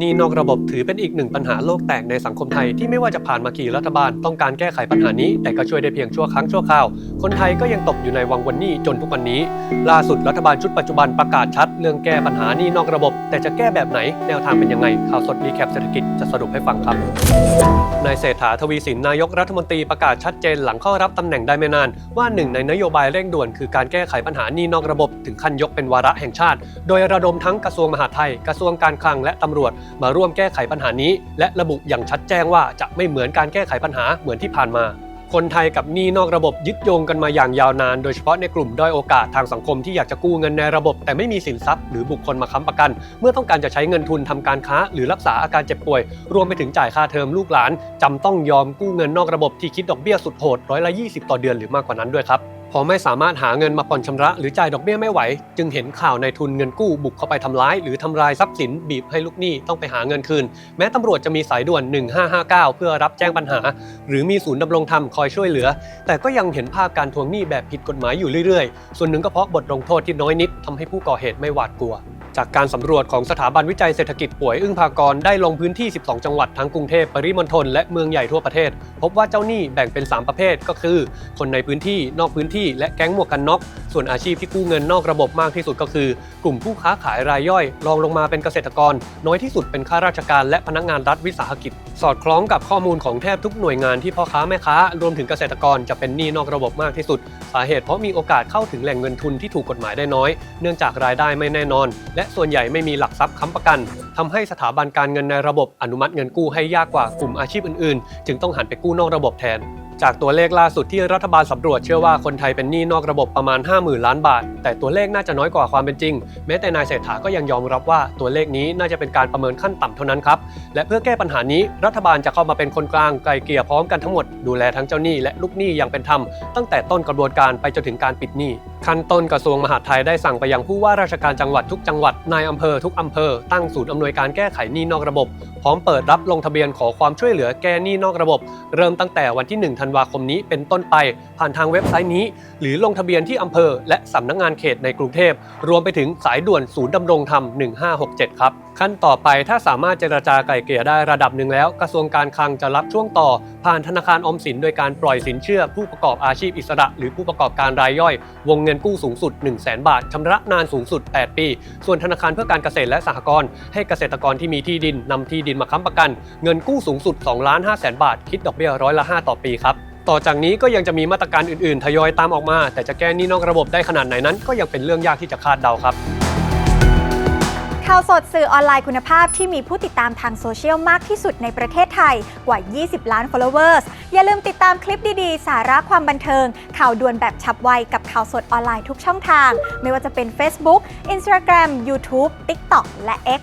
นี่นอกระบบถือเป็นอีกหนึ่งปัญหาโลกแตกในสังคมไทยที่ไม่ว่าจะผ่านมากี่รัฐบาลต้องการแก้ไขปัญหานี้ แต่ก็ช่วยได้เพียงชั่วครั้งชั่วคราว คนไทยก็ยังตกอยู่ในวังวนนี้จนทุกวันนี้ ล่าสุดรัฐบาลชุดปัจจุบันประกาศชัด เรื่องแก้ปัญหานี้นอกระบบ แต่จะแก้แบบไหนแนวทางเป็นยังไงข่าวสดรีแคปเศรษฐกิจจะสรุปให้ฟังครับนายเศรษฐาทวีสินนายกรัฐมนตรีประกาศชัดเจนหลังเข้ารับตำแหน่งได้ไม่นาน ว่าหนึ่งในนโยบายเร่งด่วนคือการแก้ไขปัญหานี้นอกระบบ ถึงขั้นยกเป็นวาระแห่งชาติ โดยระดมทั้งกระทรวงมหาดไทยกระทรวงการคลังและตำรวจมาร่วมแก้ไขปัญหานี้ และระบุอย่างชัดแจ้งว่าจะไม่เหมือนการแก้ไขปัญหาเหมือนที่ผ่านมา คนไทยกับหนี้นอกระบบยึดโยงกันมาอย่างยาวนาน โดยเฉพาะในกลุ่มด้อยโอกาสทางสังคมที่อยากจะกู้เงินในระบบ แต่ไม่มีสินทรัพย์หรือบุคคลมาค้ำประกัน เมื่อต้องการจะใช้เงินทุนทำการค้า หรือรักษาอาการเจ็บป่วย รวมไปถึงจ่ายค่าเทอมลูกหลานจำต้องยอมกู้เงินนอกระบบที่คิดดอกเบี้ยสุดโหดร้อยละ20 ต่อเดือนหรือมากกว่านั้นด้วยครับ พอไม่สามารถหาเงินมาผ่อนชำระหรือจ่ายดอกเบี้ยไม่ไหว จึงเห็นข่าวในทุนเงินกู้บุกเข้าไปทำร้าย หรือทำลายทรัพย์สินบีบให้ลูกหนี้ต้องไปหาเงินคืน แม้ตำรวจจะมีสายด่วน 1559 เพื่อรับแจ้งปัญหา หรือมีศูนย์ดำรงธรรมคอยช่วยเหลือ แต่ก็ยังเห็นภาพการทวงหนี้แบบผิดกฎหมายอยู่เรื่อยๆ ส่วนหนึ่งก็เพราะบทลงโทษที่น้อยนิดทำให้ผู้ก่อเหตุไม่หวาดกลัว จากการสำรวจของสถาบันวิจัยเศรษฐกิจป่วยอึ้งพากรได้ลงพื้นที่ 12 จังหวัดทั้งกรุงเทพปริมณฑลและเมืองใหญ่ทั่วประเทศ พบว่าเจ้าหนี้แบ่งเป็น 3 ประเภท ก็คือ คนในพื้นที่นอกพื้นที่และแก๊งหมวกกันน็อก ส่วนอาชีพที่กู้เงินนอกระบบมากที่สุดก็คือ กลุ่มผู้ค้าขายรายย่อยรองลงมาเป็นเกษตรกร น้อยที่สุดเป็นข้าราชการและพนักงานรัฐวิสาหกิจ สอดคล้องกับข้อมูลของแทบทุกหน่วยงานที่พ่อค้าแม่ค้ารวมถึงเกษตรกรจะเป็นหนี้นอกระบบมากที่สุด สาเหตุเพราะมีโอกาสเข้าถึงแหล่งเงินทุนที่ถูกกฎหมายได้น้อย เนื่องจากรายได้ไม่แน่นอนและส่วนใหญ่ไม่มีหลักทรัพย์ค้ำประกันทำให้สถาบันการเงินในระบบอนุมัติเงินกู้ให้ยากกว่ากลุ่มอาชีพอื่นๆ จึงต้องหันไปกู้นอกระบบแทน จากตัวเลขล่าสุดที่รัฐบาลสำรวจเชื่อว่าคนไทยเป็นหนี้นอกระบบประมาณ 50,000 ล้านบาท แต่ตัวเลขน่าจะน้อยกว่าความเป็นจริง แม้แต่นายเศรษฐาก็ยังยอมรับว่าตัวเลขนี้น่าจะเป็นการประเมินขั้นต่ำเท่านั้นครับ และเพื่อแก้ปัญหานี้รัฐบาลจะเข้ามาเป็นคนกลางไกลเกลี่ยพร้อมกันทั้งหมดดูแลทั้งเจ้าหนี้และลูกหนี้อย่างเป็นธรรมตั้งแต่ต้นกระบวนการไปจนถึงการปิดหนี้ขั้นต้นกระทรวงมหาดไทยได้สั่งไปยังผู้ว่าราชการจังหวัดทุกจังหวัดนายอำเภอทุกอำเภอตั้งศูนย์อำนวยการแก้ไขหนี้นอกระบบพร้อมเปิดรับลงทะเบียนขอความช่วยเหลือแก้หนี้นอกระบบ เริ่มตั้งแต่วันที่ 1 ธันวาคมนี้เป็นต้นไป ผ่านทางเว็บไซต์นี้ หรือลงทะเบียนที่อำเภอ และสำนักงานเขตในกรุงเทพ รวมไปถึงสายด่วนศูนย์ดำรงธรรม 1567 ครับขั้นต่อไปถ้าสามารถเจรจาไกล่เกลี่ยได้ระดับหนึ่งแล้ว กระทรวงการคลังจะรับช่วงต่อ ผ่านธนาคารอมสินโดยการปล่อยสินเชื่อ ผู้ประกอบอาชีพอิสระ หรือผู้ประกอบการรายย่อย วงเงินกู้สูงสุด 1 0 0 0 0 0บาทชำระนานสูงสุด 8 ปี ส่วนธนาคารเพื่อการเกษตรและสหกรณ์ให้เกษตรกรที่มีที่ดินนำที่ดินมาค้ำประกัน เงินกู้สูงสุด2ล้าน5แสนบาท คิดดอกเบี้ยร้อยละ 5 ต่อปีครับ ต่อจากนี้ก็ยังจะมีมาตรการอื่นๆ ทยอยตามออกมา แต่จะแก้หนี้นอกระบบได้ขนาดไหนนั้น ก็ยังเป็นเรื่องยากที่จะคาดเดาครับข่าวสดสื่อออนไลน์คุณภาพที่มีผู้ติดตามทางโซเชียลมากที่สุดในประเทศไทยกว่า 20 ล้าน followers อย่าลืมติดตามคลิปดีๆ สาระความบันเทิง ข่าวด่วนแบบฉับไวกับข่าวสดออนไลน์ทุกช่องทาง ไม่ว่าจะเป็น Facebook Instagram YouTube TikTok และ X